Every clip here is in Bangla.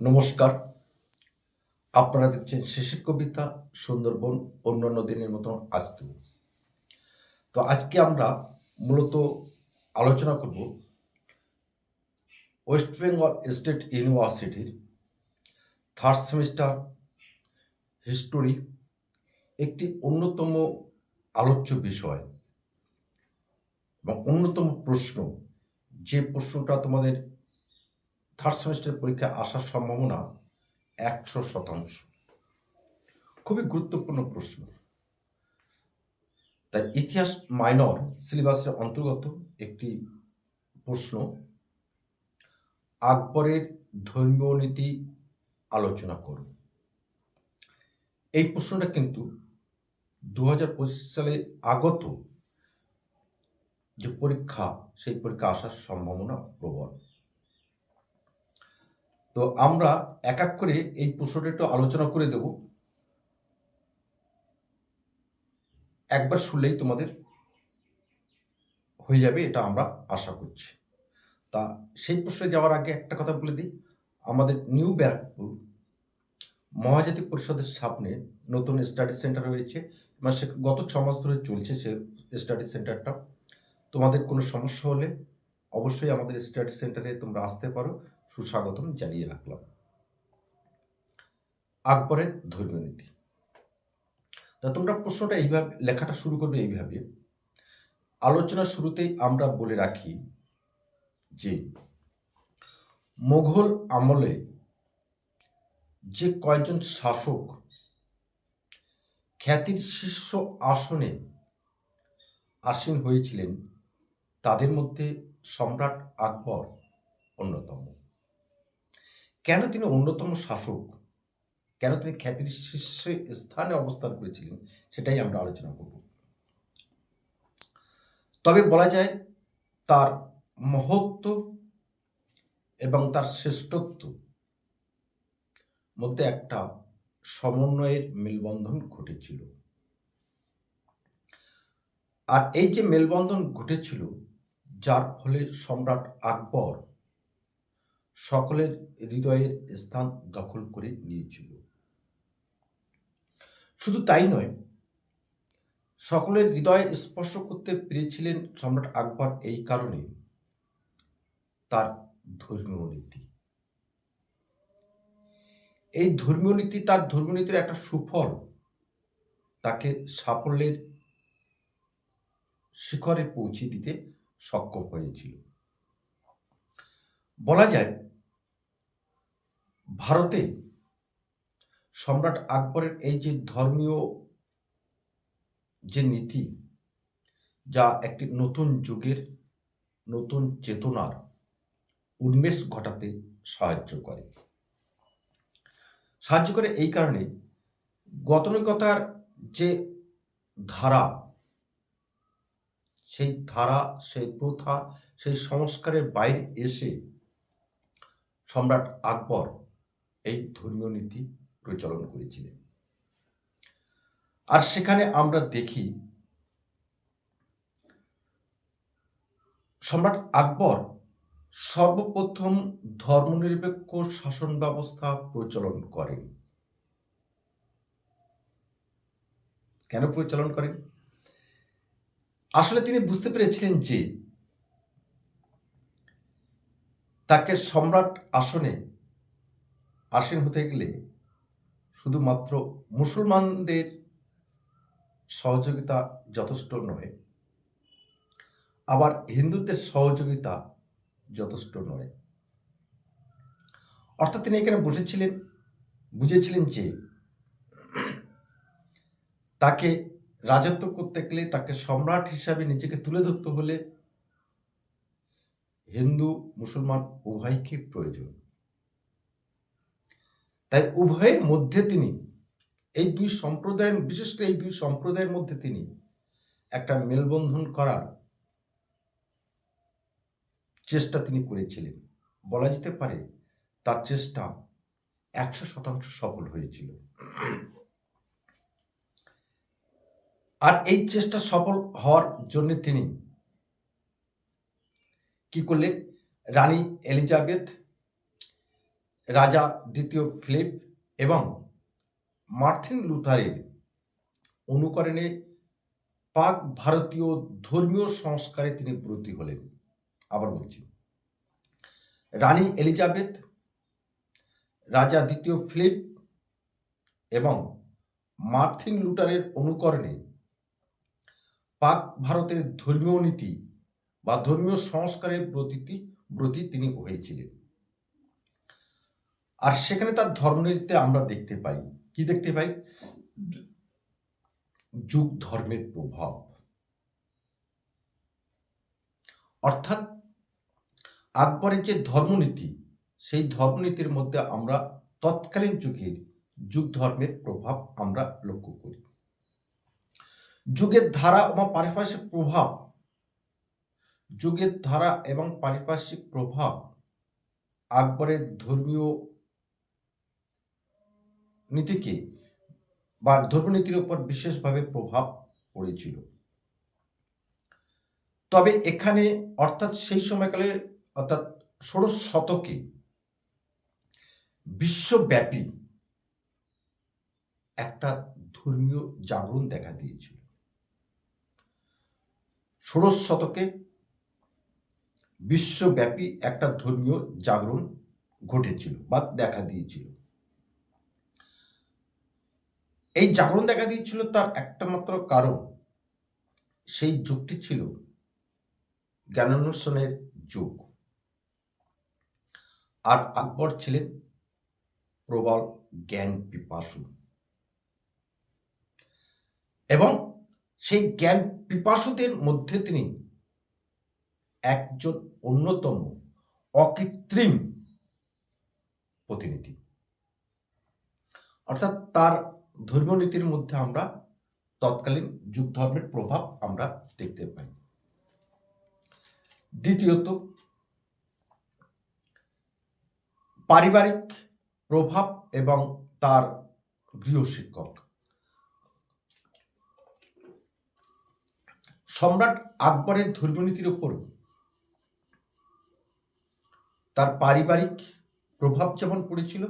নমস্কার। আপনারা দেখছেন শেষের কবিতা, সুন্দরবন, অন্যান্য দিনের মতন আজকেও তো আজকে আমরা মূলত আলোচনা করব ওয়েস্ট বেঙ্গল স্টেট ইউনিভার্সিটির থার্ড সেমিস্টার হিস্টোরি একটি অন্যতম আলোচ্য বিষয় এবং অন্যতম প্রশ্ন। যে প্রশ্নটা তোমাদের থার্ড সেমিস্টার পরীক্ষা আসার সম্ভাবনা একশো শতাংশ। খুবই গুরুত্বপূর্ণ প্রশ্ন। তাই ইতিহাস মাইনর সিলেবাসের অন্তর্গত একটি প্রশ্ন, আকবরের ধর্মীয় নীতি আলোচনা করুন এই প্রশ্নটা কিন্তু দু হাজার পঁচিশ সালে আগত যে পরীক্ষা, সেই পরীক্ষা আসার সম্ভাবনা প্রবল। তো আমরা এক এক করে এই প্রশ্নটা একটু আলোচনা করে দেব। একবার শুনলেই তোমাদের হয়ে যাবে, এটা আমরা আশা করছি। তা সেই প্রশ্নে যাওয়ার আগে একটা কথা বলে দিই। আমাদের নিউ ব্যারাকপুর মহাজাতি পরিষদের সামনে নতুন স্টাডি সেন্টার হয়েছে মানে সে গত ছ মাস ধরে চলছে সে স্টাডি সেন্টারটা। তোমাদের কোনো সমস্যা হলে অবশ্যই আমাদের স্টাডি সেন্টারে তোমরা আসতে পারো। সুস্বাগতম জানিয়ে রাখলাম। আকবরের ধর্মীয় নীতি। তা তোমরা প্রশ্নটা এইভাবে, লেখাটা শুরু করবে এইভাবে। আলোচনার শুরুতেই আমরা বলে রাখি যে, মোঘল আমলে যে কয়জন শাসক খ্যাতির শীর্ষ আসনে আসীন হয়েছিলেন, তাদের মধ্যে সম্রাট আকবর অন্যতম। কেন তিনি অন্যতম শাসক? কেন তিনি খ্যাতির শীর্ষে স্থানে অবস্থান করেছিলেন? সেটাই আমরা আলোচনা করব। তবে বলা যায়, তার মহত্ব এবং তার শ্রেষ্ঠত্ব মধ্যে একটা সমন্বয়ের মেলবন্ধন ঘটেছিল। আর এই যে মেলবন্ধন ঘটেছিল, যার ফলে সম্রাট আকবর সকলের হৃদয়ের স্থান দখল করে নিয়েছিল। শুধু তাই নয়, সকলের হৃদয়ে স্পর্শ করতে পেরেছিলেন সম্রাট আকবর এই কারণে তার ধর্মীয় নীতি। এই ধর্মীয় নীতি তার ধর্মীয় নীতির একটা সুফল। তাকে সাফল্যের শিখরে পৌঁছে দিতে সক্ষম হয়েছিল। বলা যায় ভারতে সম্রাট আকবরের এই যে ধর্মীয় যে নীতি, যা একটি নতুন যুগের নতুন চেতনার উন্মেষ ঘটাতে সাহায্য করে। সাহায্য করে এই কারণে গতানুগতার যে ধারা, সেই ধারা, সেই প্রথা, সেই সংস্কারের বাইরে এসে সম্রাট আকবর এই ধর্মীয় নীতি প্রচলন করেছিলেন। আর সেখানে আমরা দেখি সম্রাট আকবর সর্বপ্রথম ধর্মনিরপেক্ষ শাসন ব্যবস্থা প্রচলন করেন। কেন প্রচলন করেন? আসলে তিনি বুঝতে পেরেছিলেন যে তাকে সম্রাট আসনে আসীন হতে গেলে শুধুমাত্র মুসলমানদের সহযোগিতা যথেষ্ট নয়, আবার হিন্দুদের সহযোগিতা যথেষ্ট নয়। অর্থাৎ তিনি এখানে বসেছিলেন, বুঝেছিলেন যে তাকে রাজত্ব করতে গেলে তাকে সম্রাট হিসাবে নিজেকে তুলে ধরতে হলে হিন্দু, মুসলমান উভয়কে প্রয়োজন। তাই উভয়ের মধ্যে তিনি, এই দুই সম্প্রদায়ের, বিশেষ করে এই দুই সম্প্রদায়ের মধ্যে তিনি একটা মেলবন্ধন করার চেষ্টা তিনি করেছিলেন। বলা যেতে পারে তার চেষ্টা একশো শতাংশ সফল হয়েছিল। আর এই চেষ্টা সফল হওয়ার জন্য তিনি কি করলেন? রানী এলিজাবেথ রাজা দ্বিতীয় ফিলিপ এবং মার্থিন লুথারের অনুকরণে পাক ভারতীয় ধর্মীয় সংস্কারে তিনি ব্রতী হলেন। আবার বলছি, রানী এলিজাবেথ, রাজা দ্বিতীয় ফিলিপ এবং মার্থিন লুটারের অনুকরণে পাক ভারতের ধর্মীয় নীতি বা ধর্মীয় সংস্কারের ব্রতীতি ব্রতী তিনি হয়েছিলেন। আর সেখানে তার ধর্মনীতিতে আমরা দেখতে পাই। কি দেখতে পাই? যুগ ধর্মের প্রভাব। অর্থাৎ আকবরের যে ধর্মনীতি, সেই ধর্মনীতির মধ্যে আমরা তৎকালীন যুগের যুগ ধর্মের প্রভাব আমরা লক্ষ্য করি। যুগের ধারা এবং পারিপার্শ্বিক প্রভাব, যুগের ধারা এবং পারিপার্শ্বিক প্রভাব আকবরের ধর্মীয় নীতিকে বা ধর্মনীতির উপর বিশেষভাবে প্রভাব পড়েছিল। তবে এখানে অর্থাৎ সেই সময়কালে অর্থাৎ ষোড়শ শতকে বিশ্বব্যাপী একটা ধর্মীয় জাগরণ দেখা দিয়েছিল। ষোড়শ শতকে বিশ্বব্যাপী একটা ধর্মীয় জাগরণ ঘটেছিল বা দেখা দিয়েছিল। এই জাগরণ দেখা দিয়েছিল তার একটা মাত্র কারণ। সেই যুগটি ছিল জ্ঞানান্বেষণের যুগ। আর আকবর ছিলেন প্রবল জ্ঞান পিপাসু। এবং সেই জ্ঞান পিপাসুদের মধ্যে তিনি একজন অন্যতম অকৃত্রিম প্রতিনিধি। অর্থাৎ তার ধর্মীয় নীতির মধ্যে আমরা তৎকালীন যুগ ধর্মের প্রভাব আমরা দেখতে পাই। দ্বিতীয়ত, পারিবারিক প্রভাব এবং তার গৃহশিক্ষক সম্রাট আকবরের ধর্মনীতির ওপর তার পারিবারিক প্রভাব যেমন পড়েছিল,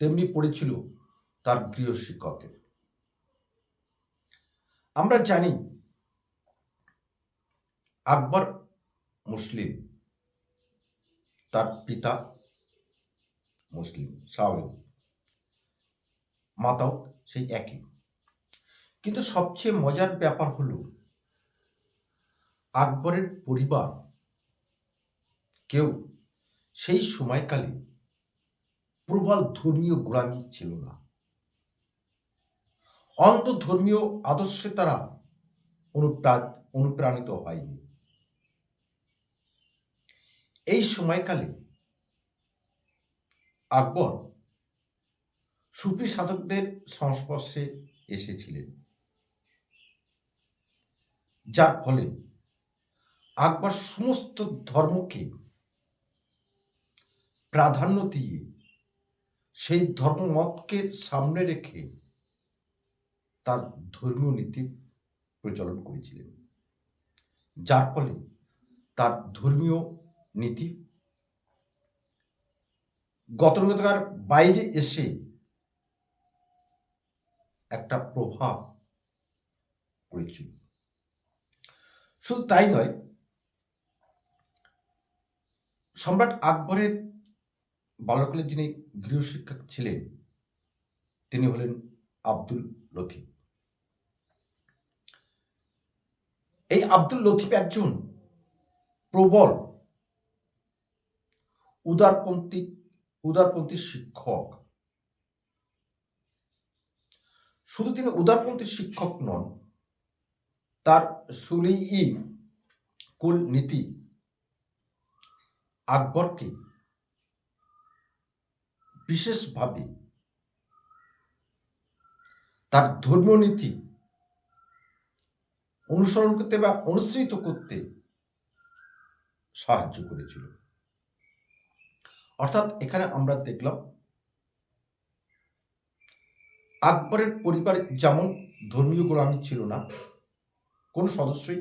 তেমনি পড়েছিল তার গৃহশিক্ষকের আমরা জানি আকবর মুসলিম, তার পিতা মুসলিম, স্বাভাবিক। মাতাও সেই একই। কিন্তু সবচেয়ে মজার ব্যাপার হলো, আকবরের পরিবার কেউ সেই সময়কালে প্রবল ধর্মীয় গোড়ামি ছিল না। অন্ধ ধর্মীয় আদর্শে তারা অনুপ্রা- অনুপ্রাণিত হয়নি। এই সময়কালে আকবর সুফি সাধকদের সংস্পর্শে এসেছিলেন। যার ফলে আকবর সমস্ত ধর্মকে প্রাধান্য দিয়ে সেই ধর্মমতকে সামনে রেখে তার ধর্মীয় নীতি প্রচলন করেছিলেন। যার ফলে তার ধর্মীয় নীতি গতানুগতিকার বাইরে এসে একটা প্রভাব পড়েছিল। শুধু তাই নয়, সম্রাট আকবরের বাল্যকালে যিনি গৃহশিক্ষক ছিলেন, তিনি হলেন আব্দুল লতিফ। এই আব্দুল লতিফ একজন প্রবল উদারপন্থী উদারপন্থী শিক্ষক। শুধু তিনি উদারপন্থী শিক্ষক নন, তার সুলিই কুল নীতি আকবরকে বিশেষভাবে তার ধর্মীয় নীতি অনুসরণ করতে বা অনুসৃত করতে সাহায্য করেছিল। অর্থাৎ এখানে আমরা দেখলাম, আকবরের পরিবার যেমন ধর্মীয় গোড়ামি ছিল না, কোন সদস্যই,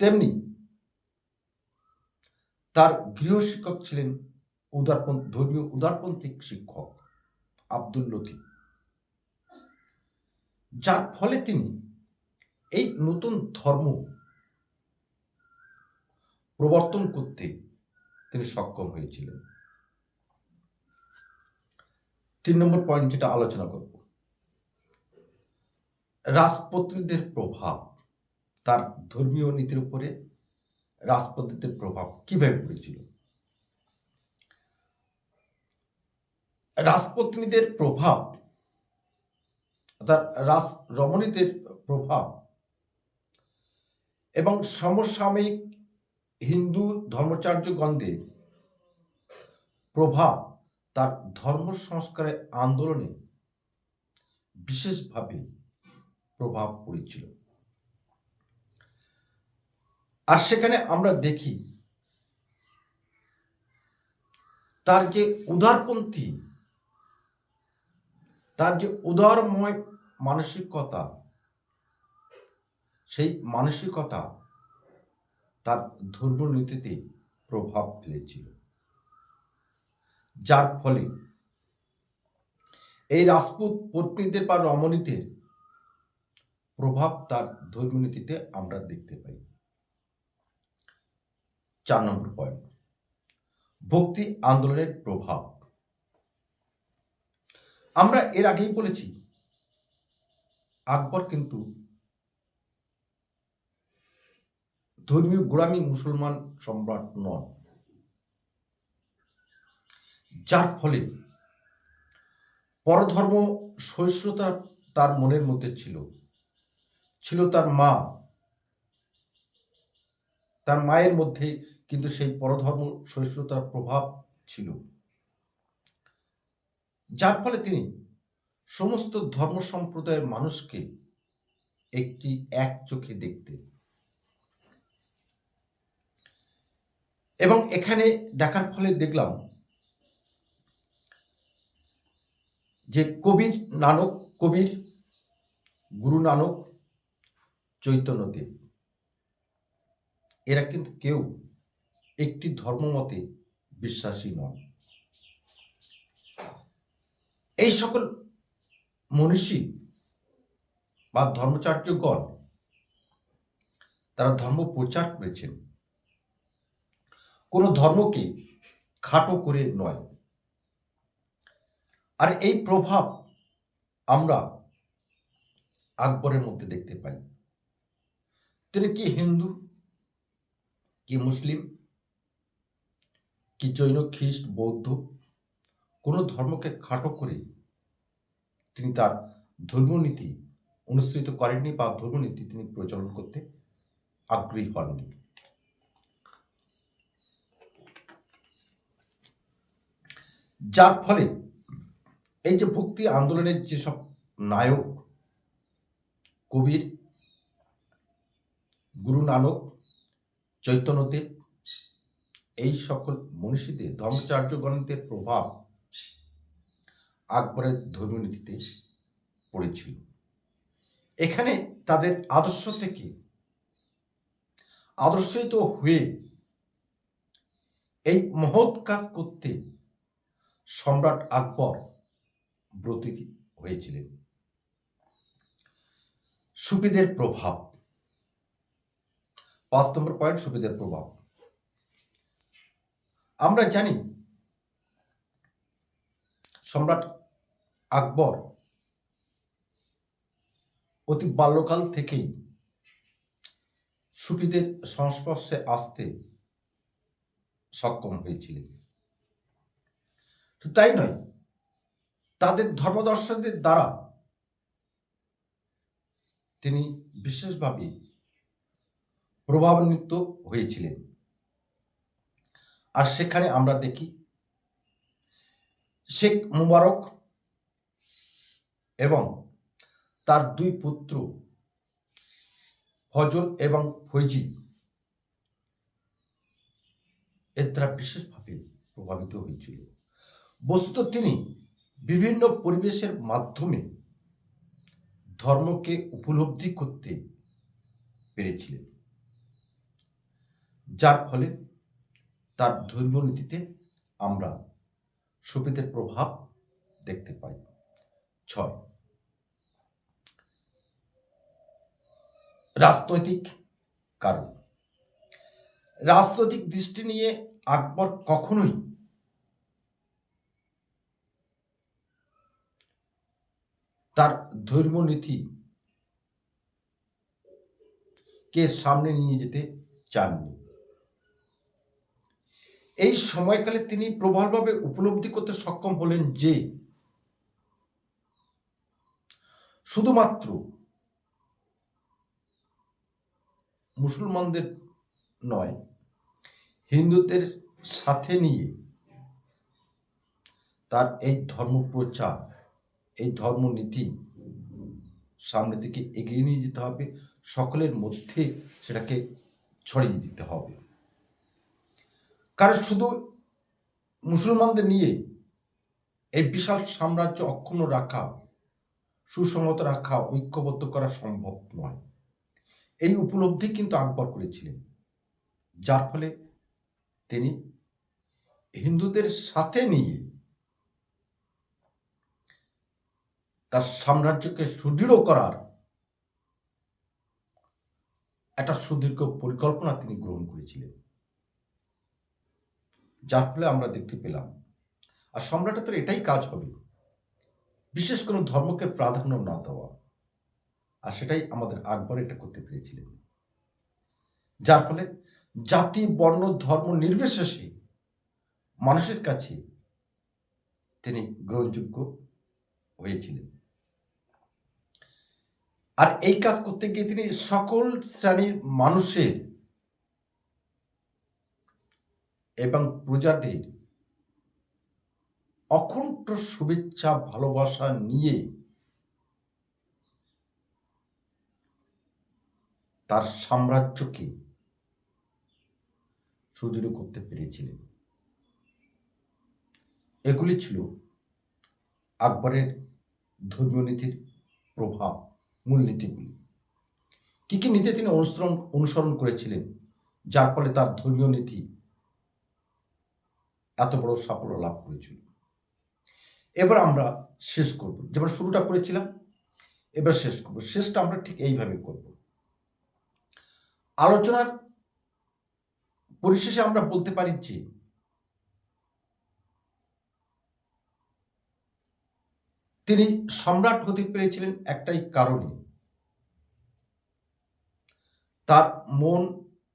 তেমনি তার গৃহ শিক্ষক ছিলেন উদারপন্থ, ধর্মীয় উদারপন্থী শিক্ষক আব্দুল লতিফ। যার ফলে তিনি এই নতুন ধর্ম প্রবর্তন করতে তিনি সক্ষম হয়েছিলেন। তিন নম্বর পয়েন্ট যেটা আলোচনা করব। রাজপত্নীদের প্রভাব, তার ধর্মীয় নীতির উপরে রাজপদ্ধতির প্রভাব কীভাবে পড়েছিল? রাজপত্নীদের প্রভাব, অর্থাৎ রাজ রমণীদের প্রভাব এবং সমসাময়িক হিন্দু ধর্মচার্যগণদের প্রভাব তার ধর্ম সংস্কারের আন্দোলনে বিশেষভাবে প্রভাব পড়েছিল। আর সেখানে আমরা দেখি তার যে উদারপন্থী, তার যে উদারময় মানসিকতা সেই মানসিকতা তার ধর্মনীতিতে প্রভাব ফেলেছিল। যার ফলে এই রাজপুত পত্নীদের বা রমণীদের প্রভাব তার ধর্মনীতিতে আমরা দেখতে পাই। চার নম্বর পয়েন্ট ভক্তি আন্দোলনের প্রভাব। আমরা এর আগেই বলেছি, আকবর কিন্তু ধর্মীয় গোড়ামি মুসলমান সম্রাট নন। যার ফলে পরধর্ম সহিষ্ণুতা তার মনের মধ্যে ছিল। ছিল তার মা। তার মায়ের মধ্যে কিন্তু সেই পরধর্ম সহিষ্ণুতার প্রভাব ছিল। যার ফলে তিনি সমস্ত ধর্ম সম্প্রদায়ের মানুষকে একটি এক চোখে দেখতেন। এবং এখানে দেখার ফলে দেখলাম যে কবির নানক, কবির গুরু নানক, চৈতন্যদেব, এরা কিন্তু কেউ একটি ধর্মমতে বিশ্বাসী নন। এই সকল মনীষী বা ধর্মচার্যগণ, তারা ধর্ম প্রচার করেছেন। কোনো ধর্মকে খাটো করে নয়। আর এই প্রভাব আমরা আকবরের মধ্যে দেখতে পাই। তিনি কি হিন্দু, কি মুসলিম, কি জৈন, খ্রিস্ট, বৌদ্ধ, কোনো ধর্মকে খাটো করে তিনি তার ধর্মনীতি অনুসৃত করেননি বা ধর্মনীতি তিনি প্রচলন করতে আগ্রহী হননি। যার ফলে এই যে ভক্তি আন্দোলনের যেসব নায়ক, কবির, গুরু নানক চৈতন্যদেব এই সকল মনীষীদের ধর্মচার্যগণদের প্রভাব আকবরের ধর্মনীতিতে পড়েছিল। এখানে তাদের আদর্শ থেকে আদর্শিত হয়ে এই মহৎ কাজ করতে সম্রাট আকবর ব্রতী হয়েছিলেন। সুবিদের প্রভাব। পাঁচ নম্বর পয়েন্ট সুবিদের প্রভাব। আমরা জানি সম্রাট আকবর অতি বাল্যকাল থেকেই সুফিদের সংস্পর্শে আসতে সক্ষম হয়েছিলেন। শুধু তাই নয়। তাদের ধর্মদর্শকদের দ্বারা তিনি বিশেষভাবে প্রভাবান্বিত হয়েছিলেন। আর সেখানে আমরা দেখি, শেখ মুবারক এবং তার দুই পুত্র ফজল এবং ফৈজি এর দ্বারা বিশেষভাবে প্রভাবিত হয়েছিল। বস্তুত তিনি বিভিন্ন পরিবেশের মাধ্যমে ধর্মকে উপলব্ধি করতে পেরেছিলেন। যার ফলে তার ধর্মনীতিতে আমরা সুফিদের প্রভাব দেখতে পাই। ছয়। রাজনৈতিক কারণ। রাজনৈতিক দৃষ্টি নিয়ে আকবর কখনোই তার ধর্মনীতি কে সামনে নিয়ে যেতে চাননি। এই সময়কালে তিনি প্রবলভাবে উপলব্ধি করতে সক্ষম হলেন যে, শুধুমাত্র মুসলমানদের নয়, হিন্দুদের সাথে নিয়ে তার এই ধর্মপ্রচার এই ধর্মনীতি সামনের দিকে এগিয়ে নিয়ে যেতে হবে, সকলের মধ্যে সেটাকে ছড়িয়ে দিতে হবে। কারণ শুধু মুসলমানদের নিয়ে এই বিশাল সাম্রাজ্য অক্ষুণ্ণ রাখা, সুসংহত রাখা, ঐক্যবদ্ধ করা সম্ভব নয়। এই উপলব্ধি কিন্তু আকবর করেছিলেন। যার ফলে তিনি হিন্দুদের সাথে নিয়ে তার সাম্রাজ্যকে সুদৃঢ় করার একটা সুদীর্ঘ পরিকল্পনা তিনি গ্রহণ করেছিলেন। যার ফলে আমরা দেখতে পেলাম। আর সম্রাটের তো এটাই কাজ হবে। বিশেষ কোনো ধর্মকে প্রাধান্য না দেওয়া। আর সেটাই আমাদের আকবর এটা করতে পেরেছিলেন। যার ফলে জাতি, বর্ণ, ধর্ম নির্বিশেষে মানুষের কাছে তিনি গ্রহণযোগ্য হয়েছিলেন। আর এই কাজ করতে গিয়ে তিনি সকল শ্রেণির মানুষের এবং প্রজাদের অখণ্ড শুভেচ্ছা, ভালোবাসা নিয়ে তার সাম্রাজ্যকে সুদৃঢ় করতে পেরেছিলেন। এগুলি ছিল আকবরের ধর্মীয় নীতির প্রভাব। মূলনীতিগুলি। কী কী নীতি তিনি অনুসরণ অনুসরণ করেছিলেন, যার ফলে তার ধর্মীয় নীতি এত বড় সাফল্য লাভ করেছিল? এবার আমরা শেষ করব। যেমন শুরুটা করেছিলাম, এবার শেষ করব। শেষটা আমরা ঠিক এইভাবে করব। আলোচনার পরিশেষে আমরা বলতে পারি যে তিনি সম্রাট হতে পেরেছিলেন একটাই কারণে তার মন,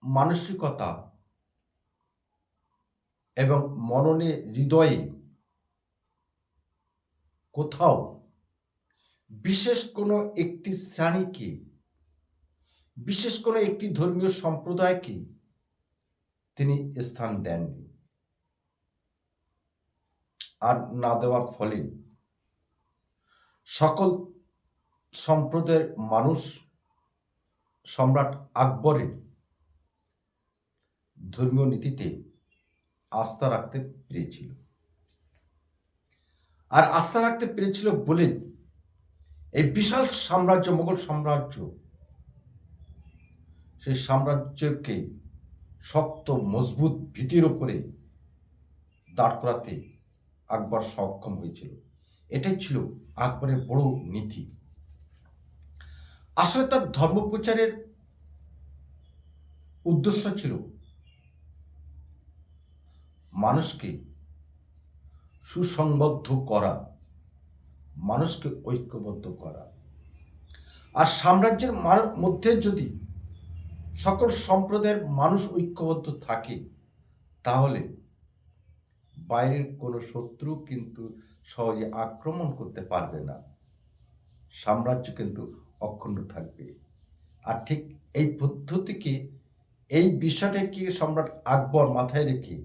মানসিকতা এবং মননে হৃদয়ে কোথাও বিশেষ কোনো একটি শ্রেণীকে, বিশেষ কোনো একটি ধর্মীয় সম্প্রদায়কে তিনি স্থান দেননি। আর না দেওয়ার ফলে সকল সম্প্রদায়ের মানুষ সম্রাট আকবরের ধর্মীয় নীতিতে আস্থা রাখতে পেরেছিল। আর আস্থা রাখতে পেরেছিল বলে এই বিশাল সাম্রাজ্য, মোগল সাম্রাজ্য, সেই সাম্রাজ্যকে শক্ত, মজবুত ভীতির উপরে দাঁড় করাতে আকবর সক্ষম হয়েছিল। এটাই ছিল আকবরের বড় নীতি। আসলে তার ধর্মপ্রচারের উদ্দেশ্য ছিল মানুষকে সুসংবদ্ধ করা, মানুষকে ঐক্যবদ্ধ করা। আর সাম্রাজ্যের মধ্যে যদি সকল সম্প্রদায়ের মানুষ ঐক্যবদ্ধ থাকে, তাহলে বাইরের কোনো শত্রু কিন্তু সহজে আক্রমণ করতে পারবে না। সাম্রাজ্য কিন্তু অখণ্ড থাকবে। আর ঠিক এই পদ্ধতিকে, এই বিষয়টাকে সম্রাট আকবর মাথায় রেখে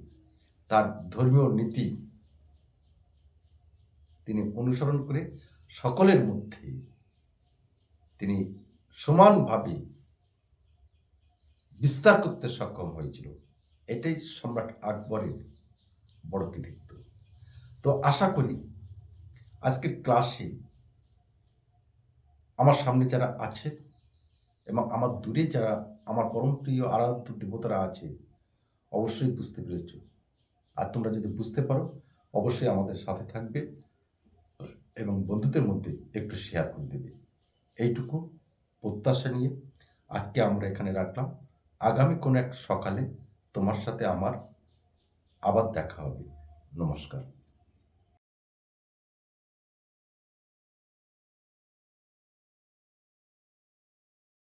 তার ধর্মীয় নীতি তিনি অনুসরণ করে সকলের মধ্যে তিনি সমানভাবে বিস্তার করতে সক্ষম হয়েছিল। এটাই সম্রাট আকবরের কৃতিত্ব তো আশা করি আজকের ক্লাসে আমার সামনে যারা আছে এবং আমার দূরে যারা আমার পরম প্রিয় আরাধ্য দেবতারা আছে, অবশ্যই বুঝতে পেরেছ। আর তোমরা যদি বুঝতে পারো, অবশ্যই আমাদের সাথে থাকবে এবং বন্ধুদের মধ্যে একটু শেয়ার করে দেবে। এইটুকু প্রত্যাশা নিয়ে আজকে আমরা এখানে রাখলাম। আগামী কোনো এক সকালে তোমার সাথে আমার আবার দেখা হবে। নমস্কার।